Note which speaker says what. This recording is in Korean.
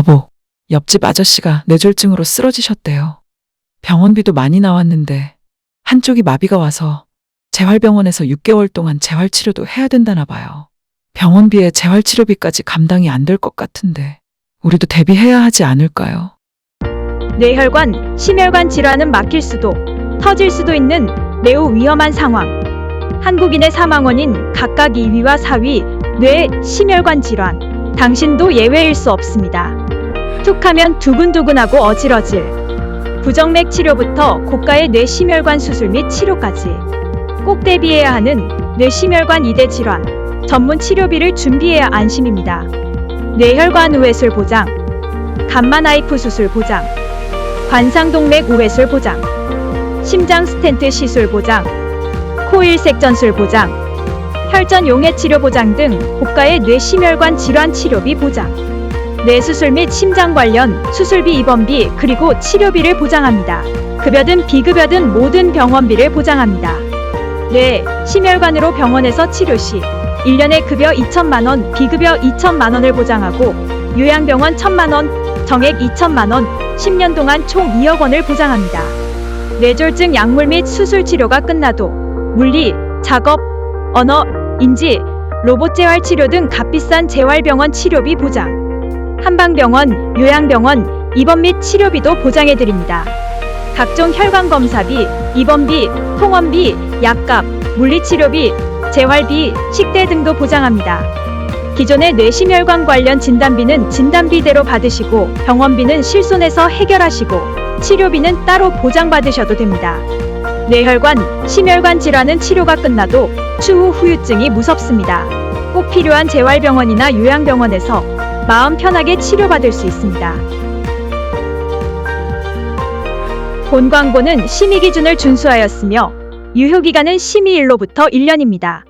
Speaker 1: 여보, 옆집 아저씨가 뇌졸중으로 쓰러지셨대요. 병원비도 많이 나왔는데 한쪽이 마비가 와서 재활병원에서 6개월 동안 재활치료도 해야 된다나 봐요. 병원비에 재활치료비까지 감당이 안 될 것 같은데 우리도 대비해야 하지 않을까요?
Speaker 2: 뇌혈관, 심혈관 질환은 막힐 수도, 터질 수도 있는 매우 위험한 상황. 한국인의 사망 원인 각각 2위와 4위, 뇌, 심혈관 질환. 당신도 예외일 수 없습니다. 툭하면 두근두근하고 어질어질. 부정맥 치료부터 고가의 뇌심혈관 수술 및 치료까지. 꼭 대비해야 하는 뇌심혈관 2대 질환. 전문 치료비를 준비해야 안심입니다. 뇌혈관 우회술 보장. 간만 아이프 수술 보장. 관상동맥 우회술 보장, 심장 스텐트 시술 보장, 코일 색전술 보장, 혈전 용해 치료 보장 등 고가의 뇌심혈관 질환 치료비 보장, 뇌수술 및 심장 관련 수술비 입원비 그리고 치료비를 보장합니다. 급여든 비급여든 모든 병원비를 보장합니다. 뇌, 심혈관으로 병원에서 치료 시 1년에 급여 2천만 원, 비급여 2천만 원을 보장하고 요양병원 1천만 원, 정액 2천만 원, 10년 동안 총 2억 원을 보장합니다. 뇌졸중 약물 및 수술 치료가 끝나도 물리, 작업, 언어, 인지, 로봇 재활 치료 등 값비싼 재활병원 치료비 보장. 한방병원, 요양병원, 입원 및 치료비도 보장해 드립니다. 각종 혈관 검사비, 입원비, 통원비, 약값, 물리치료비, 재활비, 식대 등도 보장합니다. 기존의 뇌심혈관 관련 진단비는 진단비대로 받으시고 병원비는 실손해서 해결하시고 치료비는 따로 보장받으셔도 됩니다. 뇌혈관, 심혈관 질환은 치료가 끝나도 추후 후유증이 무섭습니다. 꼭 필요한 재활병원이나 요양병원에서 마음 편하게 치료받을 수 있습니다. 본 광고는 심의 기준을 준수하였으며 유효 기간은 심의일로부터 1년입니다.